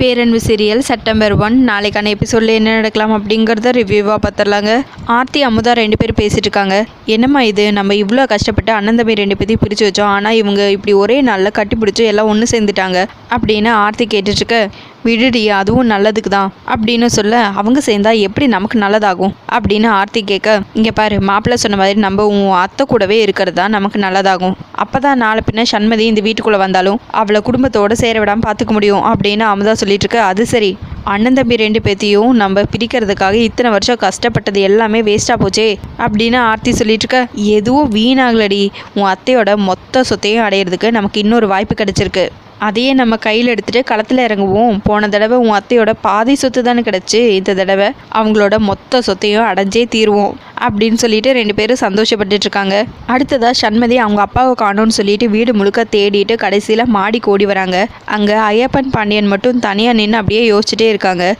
பேரன்பு serial September one. நாளைக்கான எபிசோடில் என்ன நடக்கலாம் அப்படிங்கிறத ரிவ்யூவாக பார்த்துடலாங்க ஆர்த்தி அமுதா ரெண்டு பேரும் பேசிட்டு இருக்காங்க. என்னம்மா இது? நம்ம இவ்வளோ கஷ்டப்பட்டு அண்ணன் தம்பி ரெண்டு பேத்தையும் பிரித்து வச்சோம். ஆனால் இவங்க இப்படி ஒரே நாளில் கட்டி பிடிச்சி எல்லாம் ஒன்று சேர்ந்துட்டாங்க அப்படின்னு ஆர்த்தி கேட்டுட்ருக்க விடுடி அதுவும் நல்லதுக்கு தான் அப்படின்னு சொல்ல அவங்க சேர்ந்தா எப்படி நமக்கு நல்லதாகும் அப்படின்னு ஆர்த்தி கேட்க இங்கே பாரு மாப்பிள்ளை சொன்ன மாதிரி நம்ம உன் அத்தை கூடவே இருக்கிறது தான் நமக்கு நல்லதாகும். அப்போ தான் நாளை பின்ன சண்மதி இந்த வீட்டுக்குள்ளே வந்தாலும் அவளை குடும்பத்தோடு சேர விடாமல் பார்த்துக்க முடியும் அப்படின்னு அமுதா சொல்லிட்டு இருக்க. அது சரி. அண்ணன் தம்பி ரெண்டு பேத்தையும் நம்ம பிரிக்கிறதுக்காக இத்தனை வருஷம் கஷ்டப்பட்டது எல்லாமே வேஸ்ட்டாக போச்சே அப்படின்னு ஆர்த்தி சொல்லிட்டு இருக்க. எதுவும் வீணாகலடி. உன் அத்தையோட மொத்த சொத்தையும் அடையிறதுக்கு நமக்கு இன்னொரு வாய்ப்பு கிடைச்சிருக்கு. அதையே நம்ம கையில் எடுத்துகிட்டு களத்தில் இறங்குவோம். போன தடவை உன் அத்தையோட பாதி சொத்து தானே கிடச்சி? இந்த தடவை அவங்களோட மொத்த சொத்தையும் அடைஞ்சே தீருவோம். அப்படின்னு சொல்லிட்டு ரெண்டு பேரும் சந்தோஷப்பட்டுட்டு இருக்காங்க. அடுத்ததாக சண்மதி அவங்க அப்பாவை காணோன்னு சொல்லிட்டு வீடு முழுக்க தேடிட்டு கடைசியில் மாடி கோடி வராங்க. அங்கே ஐயப்பன் பாண்டியன் மட்டும் தனியாக நின்று அப்படியே யோசிச்சுட்டே இருக்காங்க.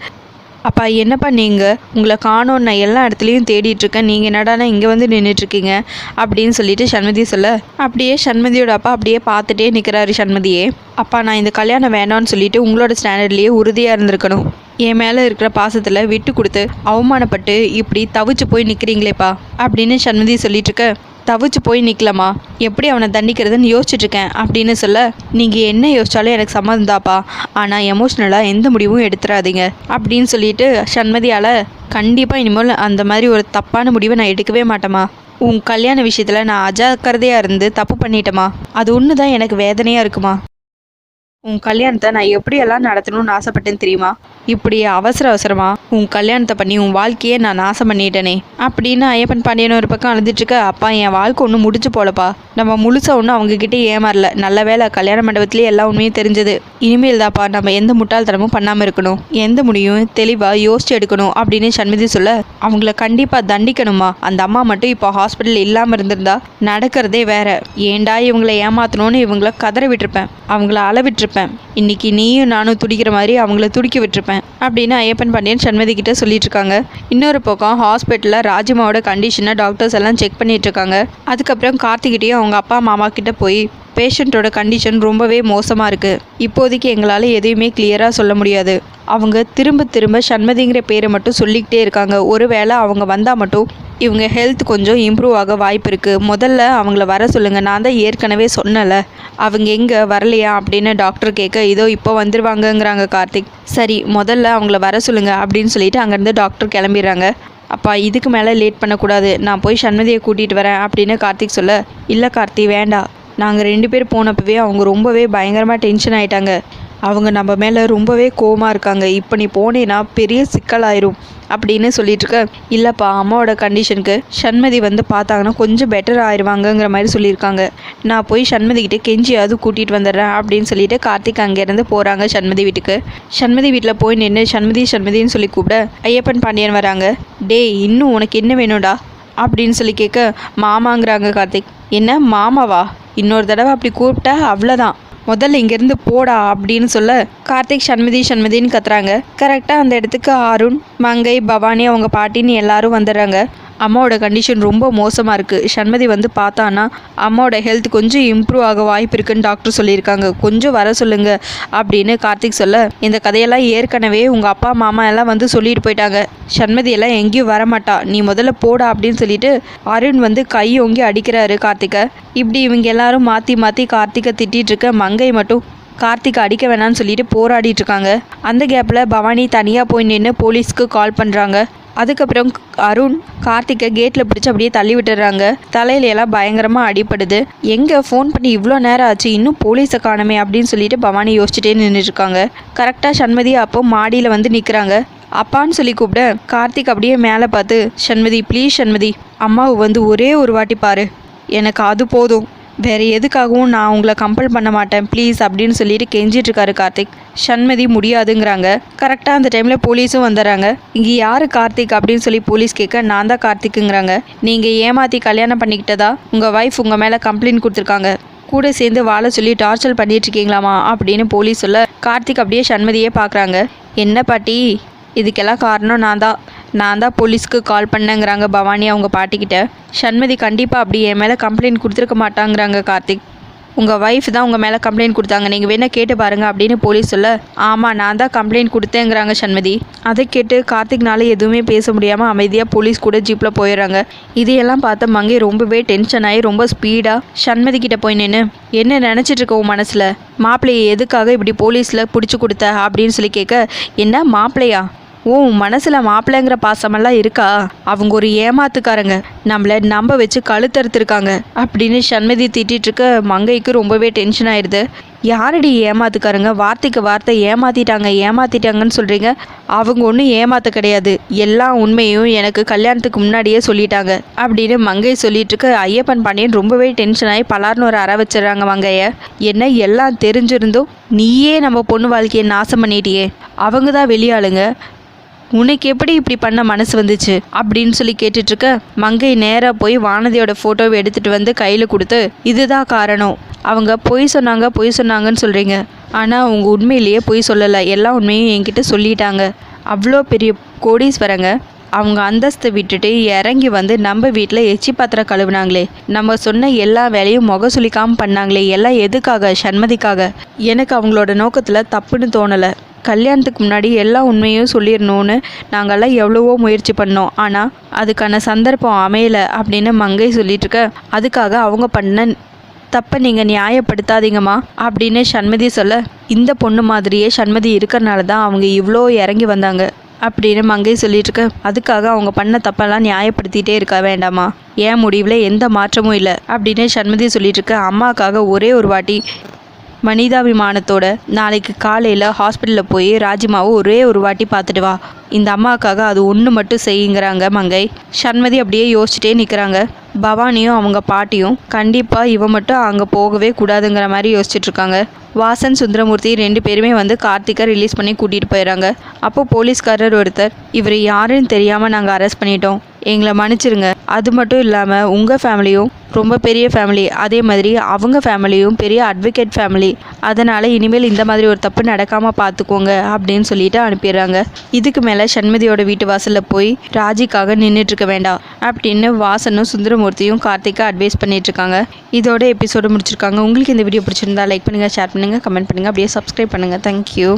அப்பா என்னப்பா நீங்கள் உங்களை காணோம் நான் எல்லா இடத்துலையும் தேடிட்டுருக்கேன் நீங்கள் என்னடானா இங்கே வந்து நின்றுட்டுருக்கீங்க அப்படின்னு சொல்லிட்டு சண்மதி சொல்ல அப்படியே சண்மதியோட அப்பா அப்படியே பார்த்துட்டே நிற்கிறாரு சண்மதியே. அப்பா நான் இந்த கல்யாணம் வேணாம்னு சொல்லிட்டு உங்களோட ஸ்டாண்டர்ட்லேயே உறுதியாக இருந்திருக்கணும். என் மேலே இருக்கிற பாசத்தில் விட்டு கொடுத்து அவமானப்பட்டு இப்படி தவிச்சு போய் நிற்கிறீங்களேப்பா அப்படின்னு சண்மதி சொல்லிட்டு இருக்க. தவிச்சு போய் நிற்கலாமா எப்படி அவனை தண்டிக்கிறதுன்னு யோசிச்சுட்ருக்கேன். அப்படின்னு சொல்ல நீங்கள் என்ன யோசிச்சாலும் எனக்கு சம்மந்தாப்பா ஆனால் எமோஷ்னலாக எந்த முடிவும் எடுத்துடாதீங்க அப்படின்னு சொல்லிட்டு சண்மதியால் கண்டிப்பாக இனிமேல் அந்த மாதிரி ஒரு தப்பான முடிவை நான் எடுக்கவே மாட்டேம்மா. உன் கல்யாண விஷயத்தில் நான் அஜாக்கிரதையாக இருந்து தப்பு பண்ணிட்டேம்மா. அது ஒன்று தான் எனக்கு வேதனையாக இருக்குமா? உன் கல்யாணத்தை நான் எப்படியெல்லாம் நடத்தணும்னு ஆசைப்பட்டேன்னு தெரியுமா? இப்படி அவசர அவசரமா உன் கல்யாணத்தை பண்ணி உன் வாழ்க்கையே நான் நாசம் பண்ணிட்டேனே. அப்படின்னு ஐயப்பன் பாண்டியன் ஒரு பக்கம் அழுதுட்டு இருக்க அப்பா என் வாழ்க்கை ஒன்றும் முடிச்சு போலப்பா. நம்ம முழுசா ஒன்றும் அவங்க கிட்டே ஏமாறல. நல்ல வேலை கல்யாண மண்டபத்திலே எல்லா உண்மையும் தெரிஞ்சது. இனிமேல் தாப்பா நம்ம எந்த முட்டாள்தனமும் பண்ணாமல் இருக்கணும். எந்த முடியும் தெளிவாக யோசிச்சு எடுக்கணும் அப்படின்னு சண்மதி சொல்ல அவங்கள கண்டிப்பாக தண்டிக்கணுமா அந்த அம்மா மட்டும் இப்போ ஹாஸ்பிட்டல் இல்லாமல் இருந்திருந்தா நடக்கிறதே வேற. ஏண்டா இவங்களை ஏமாத்தணும்னு இவங்கள கதற விட்டுருப்பேன். அவங்கள அள விட்டுருப்பேன். இன்னைக்கு நீயும் நானும் துடிக்கிற மாதிரி அவங்கள துடிக்க விட்டுருப்பேன் அப்படின்னு ஐயப்பன் பாண்டியன் சண்மதி கிட்ட சொல்லிட்டு இருக்காங்க. இன்னொரு பக்கம் ஹாஸ்பிட்டலில் ராஜிமாவோட கண்டிஷனை டாக்டர்ஸ் எல்லாம் செக் பண்ணிட்டு இருக்காங்க. அதுக்கப்புறம் கார்த்திகிட்டையும் அவங்க அப்பா மாமா கிட்ட போய் பேஷண்ட்டோட கண்டிஷன் ரொம்பவே மோசமாக இருக்குது இப்போதைக்கு எங்களால் எதையுமே கிளியராக சொல்ல முடியாது. அவங்க திரும்ப திரும்ப சண்மதிங்கிற பேரை மட்டும் சொல்லிக்கிட்டே இருக்காங்க. ஒருவேளை அவங்க வந்தால் மட்டும் இவங்க ஹெல்த் கொஞ்சம் இம்ப்ரூவ் ஆக வாய்ப்பு இருக்குது முதல்ல அவங்கள வர சொல்லுங்கள் நான் தான் ஏற்கனவே சொன்னல அவங்க எங்கே வரலையா அப்படின்னு டாக்டர் கேட்க இதோ இப்போ வந்துருவாங்கங்கிறாங்க கார்த்திக். சரி முதல்ல அவங்கள வர சொல்லுங்கள் அப்படின்னு சொல்லிட்டு அங்கேருந்து டாக்டர் கிளம்பிடுறாங்க. அப்பா இதுக்கு மேலே லேட் பண்ணக்கூடாது. நான் போய் சண்மதியை கூட்டிகிட்டு வரேன் அப்படின்னு கார்த்திக் சொல்ல இல்லை கார்த்தி வேண்டாம். நாங்கள் ரெண்டு பேர் போனப்பவே அவங்க ரொம்பவே பயங்கரமாக டென்ஷன் ஆயிட்டாங்க. அவங்க நம்ம மேலே ரொம்பவே கோவமாக இருக்காங்க. இப்போ நீ போனேன்னா பெரிய சிக்கலாயிரும் அப்படின்னு சொல்லிட்டுருக்க இல்லைப்பா அம்மாவோட கண்டிஷனுக்கு சண்மதி வந்து பார்த்தாங்கன்னா கொஞ்சம் பெட்டர் ஆயிடுவாங்கங்கிற மாதிரி சொல்லியிருக்காங்க. நான் போய் சண்மதி கெஞ்சியாவது கூட்டிகிட்டு வந்துடுறேன் அப்படின்னு சொல்லிட்டு கார்த்திக் அங்கேருந்து போகிறாங்க சண்மதி வீட்டுக்கு. சண்மதி வீட்டில் போய் நின்று சண்மதி சண்மதின்னு சொல்லி கூப்பிட ஐயப்பன் பாண்டியன் வராங்க. டேய் இன்னும் உனக்கு என்ன வேணும்டா? அப்படின்னு சொல்லி கேட்க மாமாங்கிறாங்க கார்த்திக். என்ன? மாமாவா? இன்னொரு தடவை அப்படி கூப்பிட்டா அவ்வளோதான் முதல்ல இங்கேருந்து போடா அப்படின்னு சொல்ல கார்த்திக் சண்மதி சண்மதின்னு கத்துறாங்க. கரெக்டாக அந்த இடத்துக்கு அருண் மங்கை பவானி அவங்க பாட்டின்னு எல்லாரும் வந்துடுறாங்க. அம்மாவோட கண்டிஷன் ரொம்ப மோசமாக இருக்குது சண்மதி வந்து பார்த்தான்னா அம்மாவோட ஹெல்த் கொஞ்சம் இம்ப்ரூவ் ஆக வாய்ப்பு இருக்குன்னு டாக்டர் சொல்லியிருக்காங்க. கொஞ்சம் வர சொல்லுங்க அப்படின்னு கார்த்திக் சொல்ல இந்த கதையெல்லாம் ஏற்கனவே உங்கள் அப்பா மாமா எல்லாம் வந்து சொல்லிட்டு போயிட்டாங்க. சண்மதியெல்லாம் எங்கேயும் வரமாட்டா நீ முதல்ல போடா அப்படின்னு சொல்லிட்டு அருண் வந்து கை ஓங்கி அடிக்கிறாரு கார்த்திகை இப்படி இவங்க எல்லாரும் மாற்றி மாற்றி கார்த்திகை திட்டிகிட்டு இருக்க மங்கை மட்டும் கார்த்திக் அடிக்க வேணாம்னு சொல்லிட்டு போராடிட்டு இருக்காங்க. அந்த கேப்பில் பவானி தனியாக போய் நின்று போலீஸ்க்கு கால் பண்ணுறாங்க அதுக்கப்புறம் அருண் கார்த்திகை கேட்டில் பிடிச்சி அப்படியே தள்ளி விட்டுறாங்க. தலையில எல்லாம் பயங்கரமாக அடிப்படுது எங்கே ஃபோன் பண்ணி இவ்வளோ நேரம் ஆச்சு? இன்னும் போலீஸை காணமே அப்படின்னு சொல்லிட்டு பவானி யோசிச்சுட்டே நின்றுருக்காங்க கரெக்டாக சண்மதி அப்போ மாடியில் வந்து நிற்கிறாங்க அப்பான்னு சொல்லி கூப்பிட கார்த்திக் அப்படியே மேலே பார்த்து சண்மதி ப்ளீஸ் சண்மதி அம்மாவை வந்து ஒரே ஒரு வாட்டி பாரு. எனக்கு அது போதும். வேற எதுக்காகவும் நான் உங்களை கம்பல் பண்ண மாட்டேன் ப்ளீஸ் அப்படின்னு சொல்லிட்டு கெஞ்சிட்ருக்காரு கார்த்திக். சண்மதி முடியாதுங்கிறாங்க. கரெக்டாக அந்த டைமில் போலீஸும் வந்துடுறாங்க. இங்கே யார் கார்த்திக் அப்படின்னு சொல்லி போலீஸ் கேட்க நான் தான் கார்த்திக்குங்கிறாங்க. நீங்கள் ஏமாற்றி கல்யாணம் பண்ணிக்கிட்டதா? உங்கள் ஒய்ஃப் உங்கள் மேலே கம்ப்ளைண்ட் கொடுத்துருக்காங்க. கூட சேர்ந்து வாழ சொல்லி டார்ச்சர் பண்ணிட்டு இருக்கீங்களாமா? அப்படின்னு போலீஸ் சொல்ல கார்த்திக் அப்படியே சண்மதியே பார்க்குறாங்க. என்ன பாட்டி இதுக்கெல்லாம் காரணம் நான் தான். நான் தான் போலீஸ்க்கு கால் பண்ணேங்கிறாங்க பவானி அவங்க பாட்டிக்கிட்ட. சண்மதி கண்டிப்பாக அப்படி என் மேலே கம்ப்ளைண்ட் கொடுத்துருக்க மாட்டாங்கிறாங்க கார்த்திக். உங்கள் ஒய்ஃப் தான் உங்கள் மேலே கம்ப்ளைண்ட் கொடுத்தாங்க. நீங்கள் வேணால் கேட்டு பாருங்க அப்படின்னு போலீஸ் சொல்ல ஆமாம் நான் தான் கம்ப்ளைண்ட் கொடுத்தேங்கிறாங்க சண்மதி. அதை கேட்டு கார்த்திக்னால எதுவுமே பேச முடியாமல் அமைதியாக போலீஸ் கூட ஜீப்பில் போயிடுறாங்க. இதையெல்லாம் பார்த்த மங்கை ரொம்பவே டென்ஷன் ஆகி ரொம்ப ஸ்பீடாக சண்மதி கிட்டே போய் நின்று என்ன நினச்சிட்டு இருக்க உன் மனசில்? மாப்பிள்ளையை எதுக்காக இப்படி போலீஸில் பிடிச்சி கொடுத்த? அப்படின்னு சொல்லி கேட்க என்ன மாப்பிள்ளையா? ஓ மனசில் மாப்பிள்ளைங்கிற பாசமெல்லாம் இருக்கா? அவங்க ஒரு ஏமாத்துக்காரங்க. நம்மளை நம்ப வச்சு கழுத்தறுத்துருக்காங்க. அப்படின்னு சண்மதி திட்டிட்டு இருக்க மங்கைக்கு ரொம்பவே டென்ஷன் ஆயிடுது. யாரடி ஏமாத்துக்காரங்க? வார்த்தைக்கு வார்த்தை ஏமாத்திட்டாங்க ஏமாத்திட்டாங்கன்னு சொல்கிறீங்க அவங்க ஒன்றும் ஏமாத்த கிடையாது. எல்லா உண்மையும் எனக்கு கல்யாணத்துக்கு முன்னாடியே சொல்லிட்டாங்க. அப்படின்னு மங்கை சொல்லிட்டு இருக்க ஐயப்பன் பாண்டியன் ரொம்பவே டென்ஷன் ஆகி பலார்னு ஒரு அற வச்சிடறாங்க மங்கைய. என்ன எல்லாம் தெரிஞ்சிருந்தும் நீயே நம்ம பொண்ணு வாழ்க்கையை நாசம் பண்ணிட்டியே. அவங்க தான் வெளியாளுங்க உனக்கு எப்படி இப்படி பண்ண மனசு வந்துச்சு? அப்படின்னு சொல்லி கேட்டுட்டு இருக்க மங்கை நேராக போய் வானதியோட ஃபோட்டோவை எடுத்துட்டு வந்து கையில் கொடுத்து இதுதான் காரணம். அவங்க பொய் சொன்னாங்க பொய் சொன்னாங்கன்னு சொல்கிறீங்க ஆனால் அவங்க உண்மையிலேயே பொய் சொல்லலை. எல்லா உண்மையும் என்கிட்ட சொல்லிட்டாங்க. அவ்வளோ பெரிய கோடீஸ்வரங்க. அவங்க அந்தஸ்தை விட்டுட்டு இறங்கி வந்து நம்ம வீட்டில் எச்சி பாத்திரம் கழுவுனாங்களே. நம்ம சொன்ன எல்லா வேலையும் முக சுளிக்காமல் பண்ணாங்களே. எல்லாம் எதுக்காக? சண்மதிக்காக. எனக்கு அவங்களோட நோக்கத்தில் தப்புன்னு தோணலை. கல்யாணத்துக்கு முன்னாடி எல்லா உண்மையும் சொல்லிடணும்னு நாங்கள்லாம் எவ்வளவோ முயற்சி பண்ணோம். ஆனால் அதுக்கான சந்தர்ப்பம் அமையலை அப்படின்னு மங்கை சொல்லிட்டு இருக்க அதுக்காக அவங்க பண்ண தப்பை நீங்கள் நியாயப்படுத்தாதீங்கம்மா அப்படின்னு சண்மதி சொல்ல இந்த பொண்ணு மாதிரியே சண்மதி இருக்கிறனால தான் அவங்க இவ்வளோ இறங்கி வந்தாங்க அப்படின்னு மங்கை சொல்லிட்டு இருக்க அதுக்காக அவங்க பண்ண தப்பெல்லாம் நியாயப்படுத்திட்டே இருக்க வேண்டாமா ஏன் முடிவில் எந்த மாற்றமும் இல்லை அப்படின்னு சண்மதி சொல்லிட்டு இருக்க அம்மாக்காக ஒரே ஒரு வாட்டி மனிதாபிமானத்தோட நாளைக்கு காலையில் ஹாஸ்பிட்டலில் போய் ராஜிமாவை ஒரே ஒரு வாட்டி பார்த்துட்டு வா. இந்த அம்மாவுக்காக அது ஒன்று மட்டும் செய்யுங்கிறாங்க மங்கை. சண்மதி அப்படியே யோசிச்சுட்டே நிற்கிறாங்க பவானியும் அவங்க பாட்டியும் கண்டிப்பாக இவன் மட்டும் அங்கே போகவே கூடாதுங்கிற மாதிரி யோசிச்சுட்ருக்காங்க வாசன் சுந்தரமூர்த்தி ரெண்டு பேருமே வந்து கார்த்திகை ரிலீஸ் பண்ணி கூட்டிகிட்டு போயிடறாங்க அப்போது போலீஸ்காரர் ஒருத்தர் இவர் யாருன்னு தெரியாமல் நாங்கள் அரெஸ்ட் பண்ணிட்டோம். எங்களை மன்னிச்சிருங்க. அது மட்டும் இல்லாமல் உங்கள் ஃபேமிலியும் ரொம்ப பெரிய ஃபேமிலி அதே மாதிரி அவங்க ஃபேமிலியும் பெரிய அட்வொகேட் ஃபேமிலி அதனால் இனிமேல் இந்த மாதிரி ஒரு தப்பு நடக்காமல் பார்த்துக்கோங்க அப்படின்னு சொல்லிட்டு அனுப்பிடுறாங்க. இதுக்கு மேலே சண்மதியோட வீட்டு வாசலில் போய் ராஜிக்காக நின்றுட்டுருக்க வேண்டாம் அப்படின்னு வாசனும் சுந்தரமூர்த்தியும் கார்த்திகா அட்வைஸ் பண்ணிகிட்ருக்காங்க இருக்காங்க இதோட எபிசோடு முடிச்சிருக்காங்க. உங்களுக்கு இந்த வீடியோ பிடிச்சிருந்தா லைக் பண்ணுங்கள் ஷேர் பண்ணுங்கள் கமெண்ட் பண்ணுங்கள் அப்படியே சப்ஸ்கிரைப் பண்ணுங்கள் தேங்க்யூ